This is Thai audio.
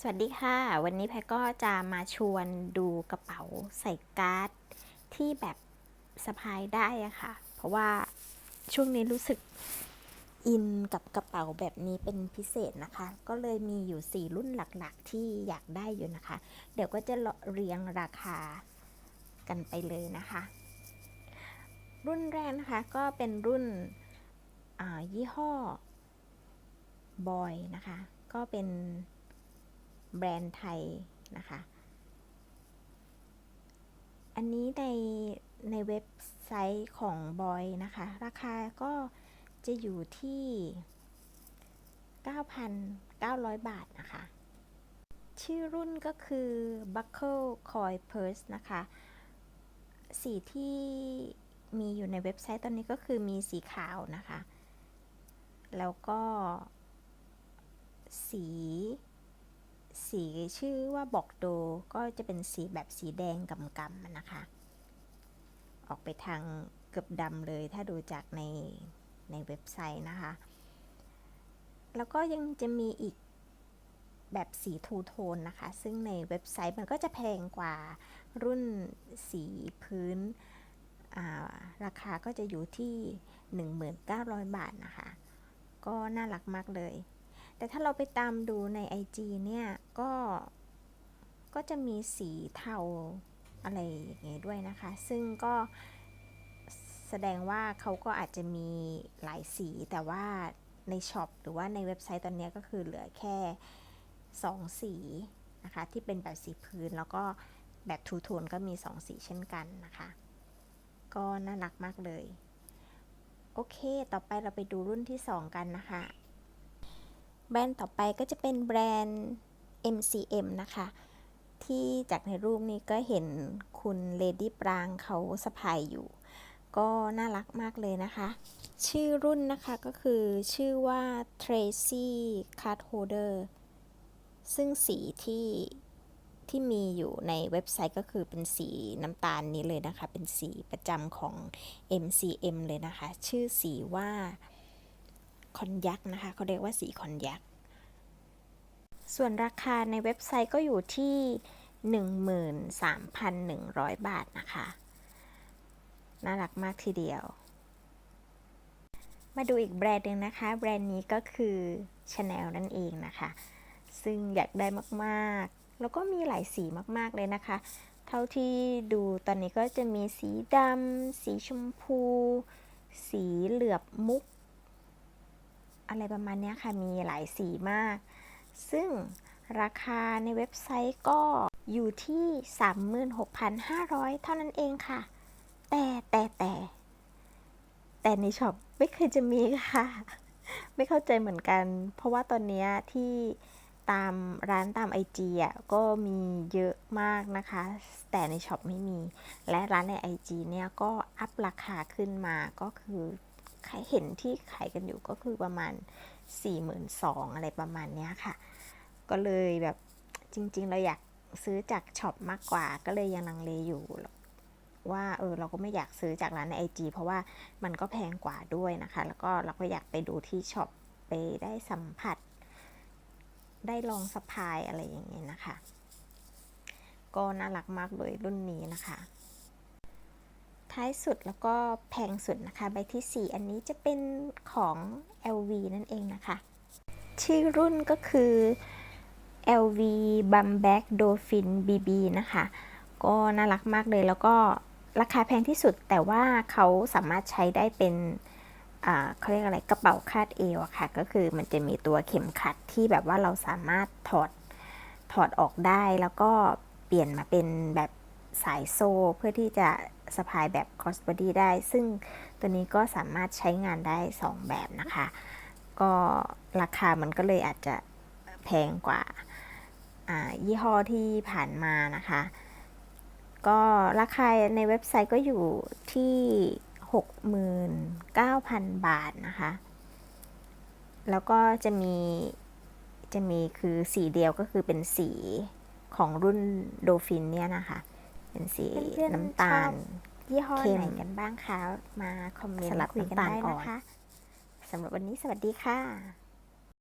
สวัสดีค่ะ วันนี้แพรก็จะมาชวนดูกระเป๋าใส่การ์ดที่แบบสะพายได้อะค่ะ เพราะว่าช่วงนี้รู้สึกอินกับกระเป๋าแบบนี้เป็นพิเศษนะคะ ก็เลยมีอยู่ 4 รุ่นหลักๆ ที่อยากได้อยู่นะคะ เดี๋ยวก็จะเรียงราคากันไปเลยนะคะ รุ่นแรกนะคะก็เป็นรุ่นยี่ห้อบอยนะคะ ก็เป็น แบรนด์ไทยนะคะ อันนี้ในในเว็บไซต์ของบอยนะคะ ราคาก็จะอยู่ที่ 9,900 บาทนะคะ ชื่อรุ่นก็คือ Buckle Coil Purse นะคะ สีที่มีอยู่ในเว็บไซต์ตอนนี้ก็คือมีสีขาวนะคะ แล้วก็สี สีชื่อว่าบอกโดก็จะเป็นสีแบบสีแดงกำกำนะคะ ออกไปทางเกือบดำเลยถ้าดูจากในในเว็บไซต์นะคะ แล้วก็ยังจะมีอีกแบบสีทูโทนนะคะ ซึ่งในเว็บไซต์มันก็จะแพงกว่ารุ่นสีพื้น ราคาก็จะอยู่ที่ 1900บาทนะคะ ก็น่ารักมากเลย แต่ถ้าเราไปตามดูใน IG เนี่ย ก็ ก็จะมีสีเทาอะไรอย่างเงี้ยด้วยนะคะ ซึ่งก็แสดงว่าเขาก็อาจจะมีหลายสีแต่ว่าในช็อปหรือว่าในเว็บไซต์ตอนนี้ก็คือเหลือแค่ 2 สีนะคะ ที่เป็นแบบสีพื้นแล้วก็แบบทูโทนก็มี 2 สีเช่นกันนะคะ ก็น่ารักมากเลย โอเค ต่อไปเราไปดูรุ่นที่ 2 กันนะคะ แบรนด์ต่อไปก็จะเป็นแบรนด์ MCM นะคะ ที่จากในรูปนี้ก็เห็นคุณเลดี้ปรางเขาสะพายอยู่ ก็น่ารักมากเลยนะคะ ชื่อรุ่นนะคะก็คือชื่อว่า Tracy Card Holder ซึ่งสีที่ที่มีอยู่ในเว็บไซต์ก็คือเป็นสีน้ำตาลนี้เลยนะคะ เป็นสีประจำของ MCM เลยนะคะ ชื่อสีว่า คอนยักนะคะเขาเรียกว่าสีคอนยักส่วนราคาในเว็บไซต์ก็อยู่ที่ 13,100 บาทนะคะ น่ารักมากทีเดียว มาดูอีกแบรนด์หนึ่งนะคะ แบรนด์นี้ก็คือ Chanel นั่นเองนะคะ ซึ่งอยากได้มากๆ แล้วก็มีหลายสีมากๆเลยนะคะ เท่าที่ดูตอนนี้ก็จะมีสีดำ สีชมพู สีเหลือบมุก อะไรประมาณนี้ค่ะ มีหลายสีมาก ซึ่งราคาในเว็บไซต์ก็อยู่ที่ 36,500 เท่านั้นเองค่ะ แต่แต่แต่ แต่ในช็อปไม่เคยจะมีค่ะ ไม่เข้าใจเหมือนกัน เพราะว่าตอนนี้ที่ตามร้านตามไอจีอะก็มีเยอะมากนะคะ แต่ในช็อปไม่มี และร้านใน IG เนี่ยก็อัพราคาขึ้นมาก็คือ ขายเห็นที่ขายกันอยู่ก็คือประมาณ 42,000อะไรประมาณนี้ค่ะ ก็เลยแบบจริง ๆ เราอยากซื้อจากช็อปมากกว่าก็เลยยังลังเลอยู่ว่าเออเราก็ไม่อยากซื้อจากร้านใน IG เพราะว่ามันก็แพงกว่าด้วยนะคะ แล้วก็เราก็อยากไปดูที่ช็อปไปได้สัมผัส ได้ลองสะพายอะไรอย่างเงี้ยนะคะ ก็น่ารักมากเลยรุ่นนี้นะคะ ท้ายสุดแล้วก็แพงสุดนะคะ ใบที่ 4 อันนี้จะเป็นของ LV นั่นเองนะคะ ชื่อรุ่นก็คือ LV Bum Bag Dolphin BB นะคะ ก็น่ารักมากเลยแล้วก็ราคาแพงที่สุดแต่ว่าเขาสามารถใช้ได้เป็นเขาเรียกอะไรกระเป๋าคาดเอวอะค่ะ ก็คือมันจะมีตัวเข็มขัดที่แบบว่าเราสามารถถอดถอดออกได้ แล้วก็เปลี่ยนมาเป็นแบบสายโซ่เพื่อที่จะ สะพายแบบ cross body ได้ ซึ่งตัวนี้ก็สามารถใช้งานได้ 2 แบบนะคะ ก็ราคามันก็เลยอาจจะแพงกว่ายี่ห้อที่ผ่านมานะคะ ก็ราคาในเว็บไซต์ก็อยู่ที่ 69,000 บาทนะคะ แล้วก็จะมีจะมีคือสีเดียวก็คือเป็นสีของรุ่นโดฟินเนี่ยนะคะ เป็นสีน้ำตาลยี่ห้อเข้ม ไหนกันบ้างคะ มาคอมเมนสต์ลับคุยกันน้ำตาลได้อ่นะอนคะ สำหรับวันนี้สวัสดีค่ะ